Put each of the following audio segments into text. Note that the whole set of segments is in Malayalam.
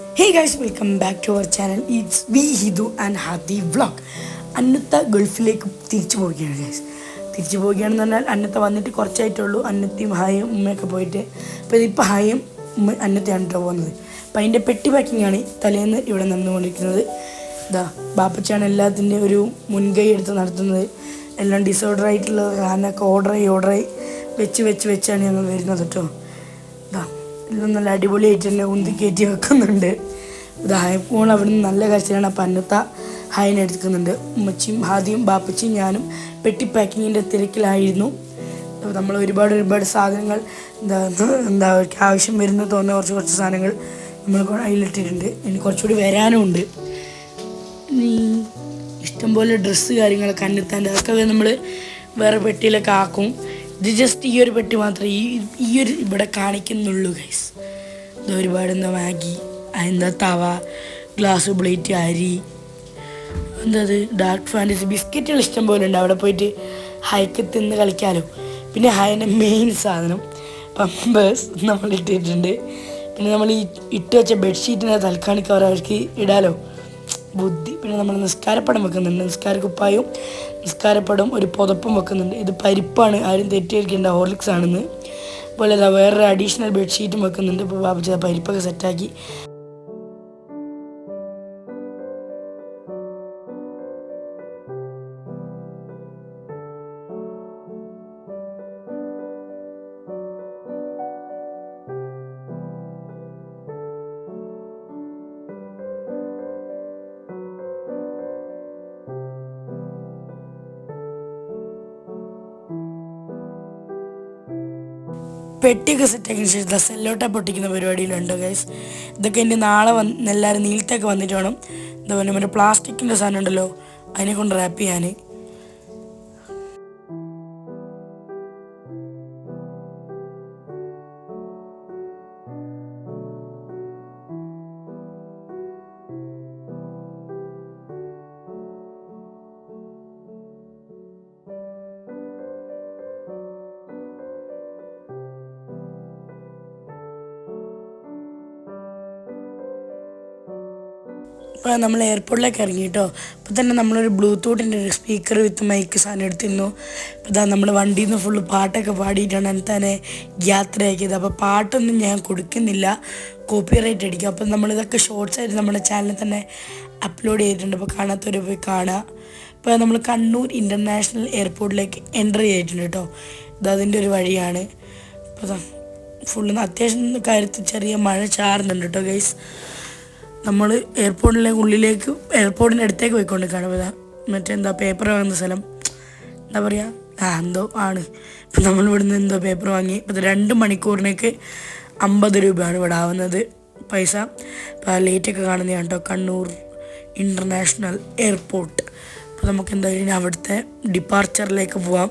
Hey guys welcome back to our channel it's we Hidu and Hadi vlog അന്നത്ത ഗൾഫിലേക്ക് തിരിച്ചു പോവുകയാണ് ഗൈസ് തിരിച്ചു പോവുകയാണെന്ന് പറഞ്ഞാൽ അന്നത്ത വന്നിട്ട് കുറച്ചായിട്ടുള്ളൂ. അന്നത്തെയും ഹായും ഉമ്മയൊക്കെ പോയിട്ട്. അപ്പോൾ ഇതിപ്പോൾ ഹായും ഉമ്മ അന്നത്തെയാണ് കേട്ടോ പോകുന്നത്. അപ്പോൾ അതിന്റെ പെട്ടി പാക്കിംഗ് ആണ് തലേന്ന് ഇവിടെ നടന്നുകൊണ്ടിരിക്കുന്നത്. ഇതാ ബാപ്പച്ചാണ് എല്ലാത്തിന്റെ ഒരു മുൻകൈ എടുത്ത് നടത്തുന്നത്. എല്ലാം ഡിസോർഡർ ആയിട്ടുള്ള സാധനമൊക്കെ ഓർഡറായി ഓർഡറായി വെച്ച് വെച്ച് വെച്ചാണ് ഞങ്ങൾ വരുന്നത് കേട്ടോ എല്ലാം നല്ല അടിപൊളിയായിട്ട് തന്നെ ഉന്തി കയറ്റി വെക്കുന്നുണ്ട്. ഇത് ഹായപ്പോൾ അവിടെ നിന്ന് നല്ല കാഴ്ചയാണ് അപ്പം അന്നത്ത ഹൈനെടുക്കുന്നുണ്ട് ഉമ്മച്ചിയും ഹാദിയും ബാപ്പച്ചിയും ഞാനും പെട്ടി പാക്കിങ്ങിന്റെ തിരക്കിലായിരുന്നു. നമ്മൾ ഒരുപാട് ഒരുപാട് സാധനങ്ങൾ എന്താ എന്താ ആവശ്യം വരുന്ന തോന്നുന്ന. കുറച്ച് കുറച്ച് സാധനങ്ങൾ നമ്മൾ അതിലിട്ടിട്ടുണ്ട്. ഇനി കുറച്ചുകൂടി വരാനുമുണ്ട് നീ ഇഷ്ടംപോലെ ഡ്രസ്സ് കാര്യങ്ങളൊക്കെ അന്നത്താന്റെ അതൊക്കെ നമ്മൾ വേറെ പെട്ടിയിലൊക്കെ ആക്കും. ഇത് ജസ്റ്റ് ഈ ഒരു പെട്ടി മാത്രമേ ഈ ഈ ഒരു ഇവിടെ കാണിക്കുന്നുള്ളൂ ഗൈസ് ഇത് ഒരുപാട് എന്താ മാഗി എന്താ തവ ഗ്ലാസ് പ്ലേറ്റ് അരി എന്താ അത്? ഡാർക്ക് ഫാന്റസി ബിസ്ക്കറ്റുകൾ ഇഷ്ടം പോലെ ഉണ്ട്. അവിടെ പോയിട്ട് ഹൈക്ക് തിന്ന് കളിക്കാമല്ലോ പിന്നെ ഹൈന്റെ മെയിൻ സാധനം പമ്പേഴ്സ് നമ്മൾ ഇട്ടിട്ടുണ്ട്. പിന്നെ നമ്മൾ ഈ ഇട്ട് വെച്ച ബെഡ്ഷീറ്റിനെ തൽക്കാലം കവർ അവർക്ക് ഇടാലോ. ബുദ്ധി പിന്നെ നമ്മൾ നിസ്കാരപ്പടം വെക്കുന്നുണ്ട്. നിസ്കാര കുപ്പായവും നിസ്കാരപ്പടം ഒരു പുതപ്പും വെക്കുന്നുണ്ട്. ഇത് പരിപ്പാണ്. ആരും തെറ്റിയിരിക്കേണ്ട ഹോർലിക്സ് ആണെന്ന് അതുപോലെ വേറൊരു അഡീഷണൽ ബെഡ്ഷീറ്റും വെക്കുന്നുണ്ട്. ഇപ്പോൾ ബാബുച്ച പരിപ്പൊക്കെ സെറ്റാക്കി പെട്ടിയൊക്കെ സെറ്റാക്കിയതിന് ശേഷം സെല്ലോട്ട പൊട്ടിക്കുന്ന പരിപാടിയിലുണ്ട് ഗൈസ് ഇതൊക്കെ ഇനി നാളെ വന്ന് എല്ലാവരും നീലത്തേക്ക് വന്നിട്ട് വേണം. ഇതുപോലെ മറ്റേ പ്ലാസ്റ്റിക്കിന്റെ സാധനം ഉണ്ടല്ലോ അതിനെ കൊണ്ട് റാപ്പ് ചെയ്യാൻ ഇപ്പോൾ നമ്മൾ എയർപോർട്ടിലേക്ക് ഇറങ്ങി കേട്ടോ അപ്പോൾ തന്നെ നമ്മളൊരു ബ്ലൂടൂത്തിന്റെ ഒരു സ്പീക്കർ വിത്ത് മൈക്ക് സാധനം എടുത്തിരുന്നു. അപ്പോൾ ഇതാ നമ്മൾ വണ്ടിയിൽ നിന്ന് ഫുള്ള് പാട്ടൊക്കെ പാടിയിട്ടാണ് എന്നെ തന്നെ യാത്രയാക്കിയത്. അപ്പോൾ പാട്ടൊന്നും ഞാൻ കൊടുക്കുന്നില്ല. കോപ്പിറൈറ്റ് അടിക്കും. അപ്പോൾ നമ്മളിതൊക്കെ ഷോർട്സ് ആയിട്ട് നമ്മുടെ ചാനലിൽ തന്നെ അപ്ലോഡ് ചെയ്തിട്ടുണ്ട്. അപ്പോൾ കാണാത്തവർ പോയി കാണുക ഇപ്പോൾ നമ്മൾ കണ്ണൂർ ഇന്റർനാഷണൽ എയർപോർട്ടിലേക്ക് എന്റർ ചെയ്തിട്ടുണ്ട് കേട്ടോ ഇത് അതിന്റെ ഒരു വഴിയാണ്. അപ്പോൾ ഫുള്ള് അത്യാവശ്യം കാര്യത്തിൽ ചെറിയ മഴ ചാറുന്നുണ്ട് കേട്ടോ ഗൈസ് നമ്മൾ എയർപോർട്ടിലെ ഉള്ളിലേക്ക് എയർപോർട്ടിന്റെ അടുത്തേക്ക് പോയിക്കൊണ്ട് ഇതാ മറ്റേ എന്താ പേപ്പർ വാങ്ങുന്ന സ്ഥലം. എന്താ പറയുക ആ എന്തോ ആണ്. ഇപ്പം നമ്മൾ ഇവിടുന്ന് എന്തോ പേപ്പർ വാങ്ങി. ഇപ്പം രണ്ട് മണിക്കൂറിനേക്ക് അമ്പത് രൂപയാണ് ഇവിടെ ആവുന്നത് പൈസ. ഇപ്പോൾ ലേറ്റൊക്കെ കാണുന്നതാണ് കേട്ടോ. കണ്ണൂർ ഇന്റർനാഷണൽ എയർപോർട്ട് അപ്പോൾ നമുക്ക് എന്തായാലും അവിടുത്തെ ഡിപ്പാർച്ചറിലേക്ക് പോവാം.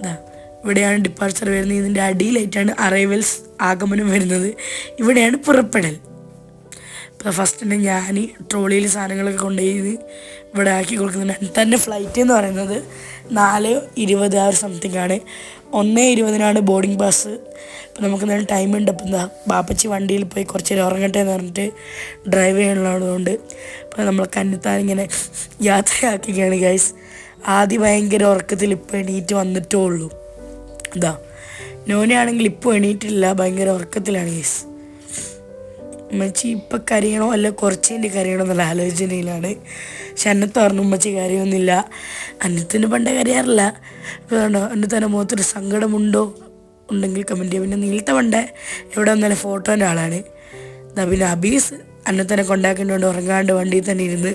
ഇതാ ഇവിടെയാണ് ഡിപ്പാർച്ചർ വരുന്നത്. ഇതിന്റെ അടിയിലായിട്ടാണ് അറൈവൽസ് ആഗമനം വരുന്നത്. ഇവിടെയാണ് പുറപ്പെടൽ. ഇപ്പോൾ ഫസ്റ്റ് ഞാൻ ട്രോളിയിൽ സാധനങ്ങളൊക്കെ കൊണ്ടുപോയി ഇവിടെ ആക്കി കൊടുക്കുന്നുണ്ട്. തന്നെ ഫ്ലൈറ്റ് എന്ന് പറയുന്നത് നാല് ഇരുപത് ആ ഒരു സംതിങ് ആണ്. ഒന്ന് ഇരുപതിനാണ് ബോർഡിംഗ് പാസ് അപ്പോൾ നമുക്ക് എന്തായാലും ടൈം ഉണ്ട്. അപ്പോൾ എന്താ ബാപ്പച്ചി വണ്ടിയിൽ പോയി കുറച്ച് നേരം ഉറങ്ങട്ടെ എന്ന് പറഞ്ഞിട്ട് ഡ്രൈവ് ചെയ്യാനുള്ളതുകൊണ്ട് അപ്പോൾ നമ്മൾ കന്നിത്താൻ ഇങ്ങനെ യാത്രയാക്കുകയാണ് ഗൈസ് ആദ്യം ഭയങ്കര ഉറക്കത്തിൽ ഇപ്പോൾ എണീറ്റ് വന്നിട്ടേ ഉള്ളൂ. എന്താ നോനയാണെങ്കിൽ ഇപ്പോൾ എണീറ്റില്ല. ഭയങ്കര ഉറക്കത്തിലാണ് ഗൈസ് ഉമ്മച്ചി ഇപ്പം കരയണോ? അല്ല കുറച്ചേന്റെ കരയണോ എന്നുള്ള ആലോചനയിലാണ്. പക്ഷെ അന്നത്ത് പറഞ്ഞു ഉമ്മച്ചി കരയൊന്നുമില്ല. അന്നത്തിന് പണ്ടേ കരയാറില്ല. വേണോ കണ്ടോ അന്നത്തെ മുഖത്തൊരു സങ്കടമുണ്ടോ? ഉണ്ടെങ്കിൽ കമന്റ് ചെയ്യുക പിന്നെ നീലത്തെ പണ്ടേ എവിടെ വന്നാലും ഫോട്ടോന്റെ ആളാണ്. എന്നാ പിന്നെ അബീസ് അന്നത്തന്നെ കൊണ്ടാക്കേണ്ടതുകൊണ്ട് ഉറങ്ങാണ്ട് വണ്ടിയിൽ തന്നെ ഇരുന്ന്.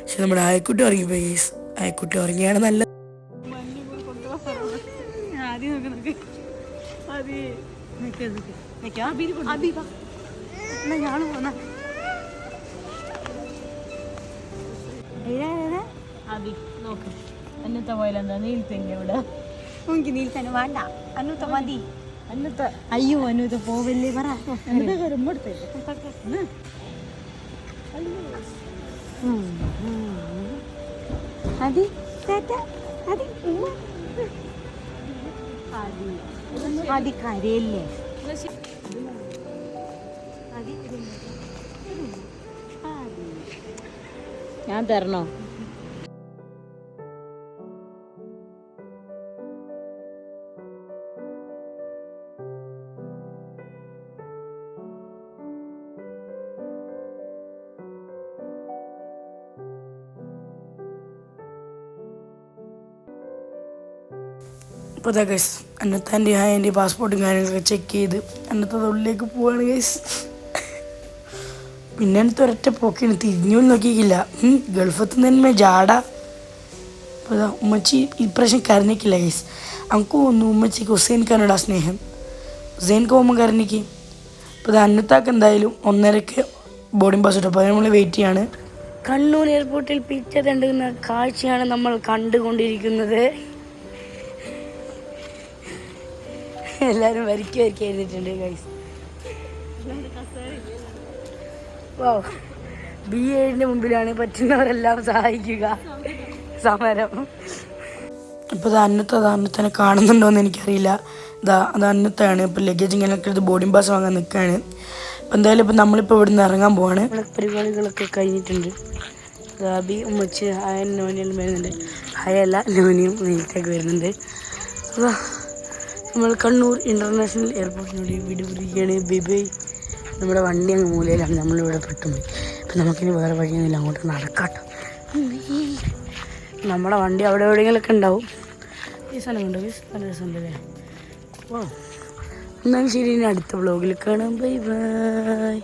പക്ഷെ നമ്മുടെ ആയക്കുട്ടി ഉറങ്ങിപ്പോയി ഗീസ് ആയക്കുട്ടി ഉറങ്ങിയാണ് നല്ലത്. ആദ്യം നോക്ക് നോക്ക് അതെ നിൽക്കാം നിൽക്കാം അബി വാ എന്നാ ഞാൻ പോന്ന അതി നോക്ക് അന്നത്തെ പോയാലെന്താ നീൽത്തെങ്കിൽ ഇവിടെ എനിക്ക് നീൽ തന്നെ വേണ്ട അന്നത്ത മതി അന്നത്തെ അയ്യോ അന്നത്തെ പോവല്ലേ പറ അതി അതി അതി കരയല്ലേ ഞാൻ തരണോ? ഇപ്പോൾ ഗൈസ് അന്നത്തെ എന്റെ എന്റെ പാസ്പോർട്ടും കാര്യങ്ങളൊക്കെ ചെക്ക് ചെയ്ത് അന്നത്തെ ഉള്ളിലേക്ക് പോവാണ് ഗൈസ് പിന്നെ എനിക്ക് ഒരൊറ്റ പോക്കിന് തിരിഞ്ഞു നോക്കിയില്ല. ഗൾഫത്ത് നിന്ന് ജാട. ഉമ്മച്ചി ഇപ്രാവശ്യം കരഞ്ഞിക്കില്ല ഗൈസ് നമുക്ക് തോന്നുന്നു ഉമ്മച്ചിക്ക് ഹുസൈൻ ഖാനോടാ സ്നേഹം. ഹുസൈൻ കോമ്മ കരഞ്ഞിക്ക്. അപ്പോൾ അന്നത്താക്ക് എന്തായാലും ഒന്നരക്ക് ബോർഡിംഗ് പാസ് കിട്ടും അപ്പോൾ നമ്മൾ വെയിറ്റ് ചെയ്യാണ്. കണ്ണൂർ എയർപോർട്ടിൽ പിച്ച തണ്ടുന്ന കാഴ്ചയാണ് നമ്മൾ കണ്ടുകൊണ്ടിരിക്കുന്നത്. എല്ലാവരും വരിക്കും വരിക്കും എഴുതിയിട്ടുണ്ട് ഗൈസ് വോ ബി എഡിന്റെ മുമ്പിലാണ് പറ്റുന്നവരെല്ലാം സഹായിക്കുക. സമരം. ഇപ്പോൾ അത് അന്നത്തനെ കാണുന്നുണ്ടോയെന്ന് എനിക്കറിയില്ല. ഇതാ അത് അന്നത്താണ് ഇപ്പോൾ ലഗേജ് ഇങ്ങനെ എടുത്ത് ബോർഡിംഗ് പാസ് വാങ്ങാൻ നിൽക്കുകയാണ് അപ്പോൾ എന്തായാലും ഇപ്പോൾ നമ്മളിപ്പോ ഇവിടുന്ന് ഇറങ്ങാൻ പോവാണ്. പരിപാടികളൊക്കെ കഴിഞ്ഞിട്ടുണ്ട്. ഗാബി ഉമ്മച്ച് ഹായ നോനിയെല്ലാം വരുന്നുണ്ട്. ഹായല്ല നോനിയും നീറ്റൊക്കെ വരുന്നുണ്ട്. അപ്പോൾ നമ്മൾ കണ്ണൂർ ഇന്റർനാഷണൽ എയർപോർട്ടിനോട് വിടുപിടിക്കുകയാണ് ബിബൈ നമ്മുടെ വണ്ടി അങ്ങ് മൂലയിലാണ് നമ്മളിവിടെ പെട്ടുപോയി. അപ്പം നമുക്കിനി വേറെ വഴിയൊന്നുമില്ല അങ്ങോട്ട് നടക്കാട്ടോ. നമ്മുടെ വണ്ടി അവിടെ എവിടെയെങ്കിലൊക്കെ ഉണ്ടാവും. ഈ സ്ഥലമുണ്ട് ഈ സ്ഥലം രസമുണ്ടല്ലേ ഓ എന്നാലും ശരി ഇനി അടുത്ത വ്ളോഗിൽ കാണാം. Bye bye